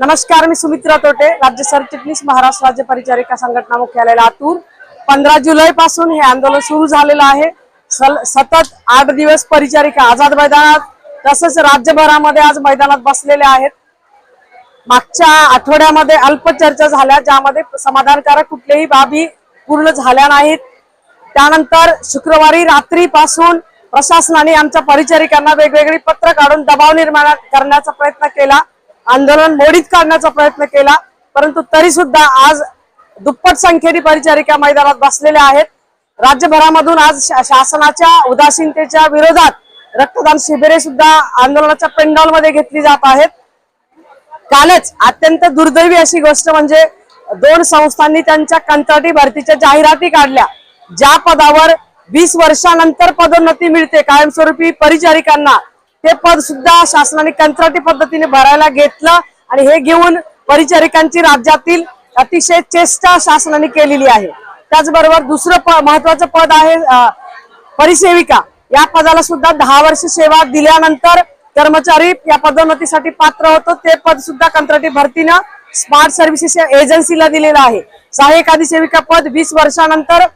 नमस्कार मी सुमित्रा तोटे राज्य सरचिटणीस महाराष्ट्र राज्य परिचारिका संघटना मुख्यालय लातूर पंधरा जुलै पासून हे आंदोलन सुरू झालेलं आहे. सतत आठ दिवस परिचारिका आझाद मैदानात तसंच राज्यभरामध्ये आज मैदानात बसलेले आहेत. मागच्या आठवड्यामध्ये अल्प चर्चा झाल्या ज्यामध्ये समाधानकारक कुठल्याही बाबी पूर्ण झाल्या नाहीत. त्यानंतर शुक्रवारी रात्रीपासून प्रशासनाने आमच्या परिचारिकांना वेगवेगळी पत्र काढून दबाव निर्माण करण्याचा प्रयत्न केला. आंदोलन मोडीत काढण्याचा प्रयत्न केला परंतु तरी सुद्धा आज दुप्पट संख्येने परिचारिका मैदानात बसलेल्या आहेत. राज्यभरामधून आज शासनाच्या उदासीनतेच्या विरोधात रक्तदान शिबिरे सुद्धा आंदोलनाच्या पेंडॉलमध्ये घेतली जात आहेत. कालच अत्यंत दुर्दैवी अशी गोष्ट म्हणजे दोन संस्थांनी त्यांच्या कंत्राटी भरतीच्या जाहिराती काढल्या ज्या पदावर वीस वर्षानंतर पदोन्नती मिळते. कायमस्वरूपी परिचारिकांना ते पद सुद्धा शासनाने कंत्राटी पद्धतीने भरायला घेतलं आणि हे घेऊन परिचारिकांची राज्यातील अतिशय चेष्टा शासनाने केलेली आहे. त्याचबरोबर दुसरं प- महत्वाचं पद आहे परिसेविका. या पदाला सुद्धा दहा वर्ष सेवा दिल्यानंतर कर्मचारी या पदोन्नतीसाठी पात्र होतो. ते पद सुद्धा कंत्राटी भरतीनं स्मार्ट सर्व्हिसेस या एजन्सीला दिलेलं आहे. सहाय्यक अधिसेविका पद वीस वर्षानंतर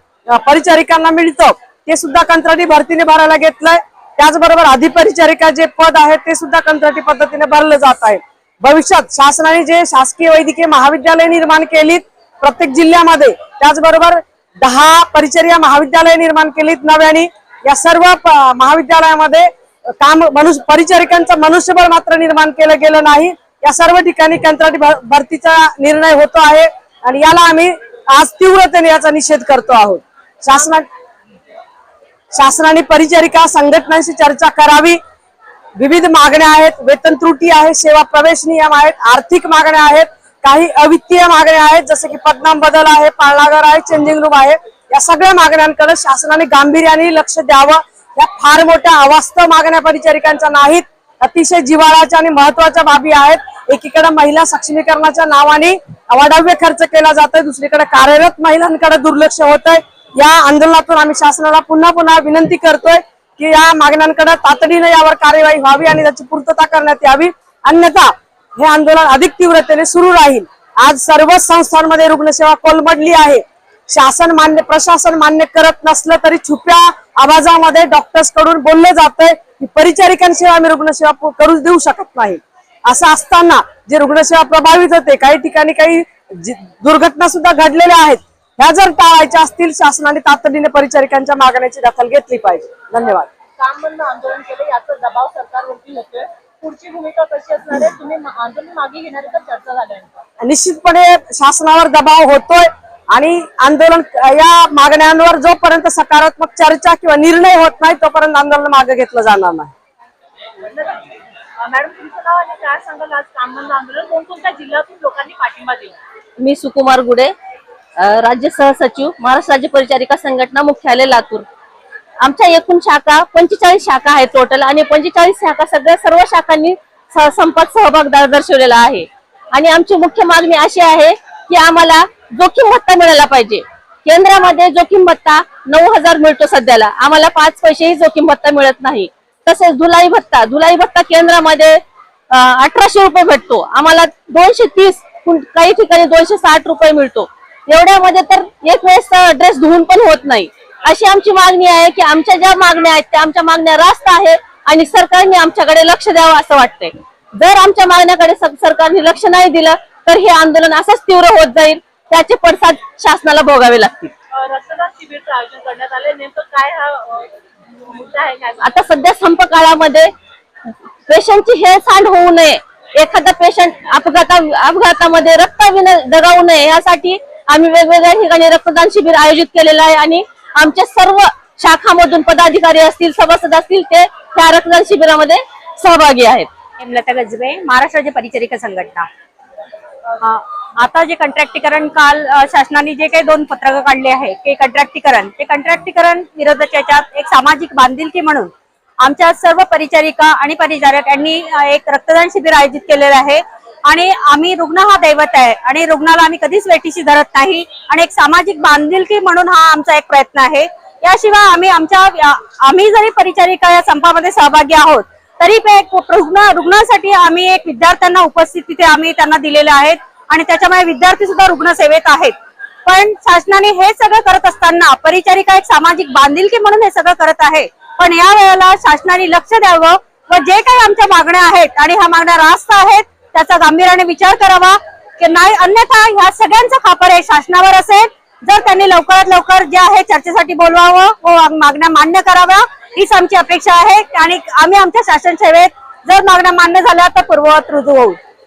परिचारिकांना मिळतं. ते सुद्धा कंत्राटी भरतीने भरायला घेतलंय. त्याचबरोबर अधिपरिचारिका जे पद आहे ते सुद्धा कंत्राटी पद्धतीने भरलं जात आहे. भविष्यात शासनाने जे शासकीय वैद्यकीय महाविद्यालय निर्माण केलीत प्रत्येक जिल्ह्यामध्ये त्याचबरोबर दहा परिचर्या महाविद्यालय निर्माण केलीत नव्याने. या सर्व महाविद्यालयामध्ये काम मनुष्य परिचारिकांचं मनुष्यबळ मात्र निर्माण केलं गेलं नाही. या सर्व ठिकाणी कंत्राटी भर- भरतीचा निर्णय होतो आहे. आणि याला आम्ही आज तीव्रतेने याचा निषेध करतो आहोत. शासना शासनाने परिचारिका संघटनांशी चर्चा करावी. विविध मागण्या आहेत. वेतन त्रुटी आहे सेवा प्रवेश नियम आहेत आर्थिक मागण्या आहेत काही अवित्तीय मागण्या आहेत जसे की पदनाम बदल आहे पाळणाघर आहे चेंजिंग रूम आहे. या सगळ्या मागण्यांकडे शासनाने गांभीर्याने लक्ष द्यावं. या फार मोठ्या अवास्तव मागण्या परिचारिकांच्या नाहीत. अतिशय जिवाळाच्या आणि महत्त्वाच्या बाबी आहेत. एकीकडे महिला सक्षमीकरणाच्या नावाने अवाढव्य खर्च केला जातोय. दुसरीकडे कार्यरत महिलांकडे दुर्लक्ष होत आहे या आंदोलनातून आम्ही शासनाला पुन्हा पुन्हा विनंती करतोय की या मागण्यांकडे तातडीने यावर कार्यवाही व्हावी आणि त्याची पूर्तता करण्यात यावी. अन्यथा हे आंदोलन अधिक तीव्रतेने सुरू राहील. आज सर्वच संस्थांमध्ये रुग्णसेवा कोलमडली आहे. शासन मान्य प्रशासन मान्य करत नसलं तरी छुप्या आवाजामध्ये डॉक्टर्सकडून बोलले जातंय की परिचारिकांशिवाय आम्ही रुग्णसेवा करू देऊ शकत नाही. असं असताना जे रुग्णसेवा प्रभावित होते काही ठिकाणी काही दुर्घटना सुद्धा घडलेल्या आहेत. ह्या जर टाळायच्या असतील शासनाने तातडीने परिचारिकांच्या मागण्याची दखल घेतली पाहिजे. धन्यवाद. काम बंद आंदोलन केलं याचा दबाव सरकारवरती होतोय पुढची भूमिका कशी असणार आहे? तुम्ही आंदोलन मागे घेणार चर्चा झाल्यानंतर निश्चितपणे शासनावर दबाव होतोय आणि आंदोलन या मागण्यांवर जोपर्यंत सकारात्मक चर्चा किंवा निर्णय होत नाही तोपर्यंत आंदोलन मागे घेतलं जाणार नाही. मॅडम तुमचं नाव आणि काय सांगाल? आज काम बंद आंदोलन कोणकोणत्या जिल्ह्यातून लोकांनी पाठिंबा दिला? मी सुकुमार गुडे राज्य सहसचिव महाराष्ट्र राज्य परिचारिका संघटना मुख्यालय लातूर. आमच्या एकूण शाखा पंचेचाळीस शाखा आहेत टोटल आणि पंचेचाळीस शाखा सगळ्या सर्व शाखांनी संपात सहभाग दर्शवलेला आहे. आणि आमची मुख्य मागणी अशी आहे की आम्हाला जोखीम भत्ता मिळाला पाहिजे. केंद्रामध्ये जोखीम भत्ता नऊ हजार मिळतो सध्याला. आम्हाला पाच पैसेही जोखीम भत्ता मिळत नाही. तसेच धुलाई भत्ता धुलाई भत्ता केंद्रामध्ये अठराशे रुपये भेटतो. आम्हाला दोनशे तीस काही ठिकाणी दोनशे साठ रुपये मिळतो. एवढ्यामध्ये तर एक वेळेस ड्रेस धुवून पण होत नाही. अशी आमची मागणी आहे की आमच्या ज्या मागण्या आहेत त्या आमच्या मागण्या रास्त आहे आणि सरकारने आमच्याकडे लक्ष द्यावं असं वाटतंय. जर आमच्या मागण्याकडे सर- सरकारने लक्ष नाही दिलं तर हे आंदोलन असंच तीव्र होत जाईल. त्याचे पडसाद शासनाला भोगावे लागतील. आता सध्या संप काळामध्ये पेशंटची हेळसांड होऊ नये. एखादा पेशंट अपघाता अपघातामध्ये रक्त विना जगावू नये यासाठी आम्ही वेगवेगळ्या ठिकाणी रक्तदान शिबिर आयोजित केलेलं आहे आणि आमच्या सर्व शाखामधून पदाधिकारी असतील सभासद असतील ते त्या रक्तदान शिबिरामध्ये सहभागी आहेत. हेमलता गजबे महाराष्ट्र राज्य परिचारिका संघटना. अ, आता जे कंत्राटीकरण काल शासनाने जे काही दोन पत्रकं काढले आहे ते कंत्राटीकरण ते कंत्राटीकरण विरोधाच्या याच्यात एक सामाजिक बांधिलकी म्हणून आमच्या सर्व परिचारिका आणि परिचारक यांनी एक रक्तदान शिबिर आयोजित केलेलं आहे. आणि आम्ही रुग्ण हा दैवत आहे. आणि रुग्णाला आम्ही कधीच वेटीशी धरत नाही. आणि एक सामाजिक बांधिलकी म्हणून हा आमचा एक प्रयत्न आहे. याशिवाय आम्ही आमच्या आम्ही जरी परिचारिका या संपामध्ये सहभागी आहोत तरी पे- एक रुग्ण रुग्णासाठी आम्ही एक विद्यार्थ्यांना उपस्थित तिथे आम्ही त्यांना दिलेले आहेत. आणि त्याच्यामुळे विद्यार्थी सुद्धा रुग्णसेवेत आहेत. पण शासनाने हे सगळं करत असताना परिचारिका एक सामाजिक बांधिलकी म्हणून हे सगळं करत आहे. पण या वेळेला शासनाने लक्ष द्यावं व जे काही आमच्या मागण्या आहेत आणि ह्या मागण्या रास्त आहेत त्याचा गांभीर्याने विचार करावा की नाही अन्यथा ह्या सगळ्यांचं खापर हे शासनावर असेल. जर त्यांनी लवकरात लवकर जे आहे चर्चेसाठी बोलवावं व मागण्या मान्य कराव्या हीच आमची अपेक्षा आहे. आणि आम्ही आमच्या शासन सेवेत जर मागण्या मान्य झाल्या तर पूर्ववत रुजू होऊ.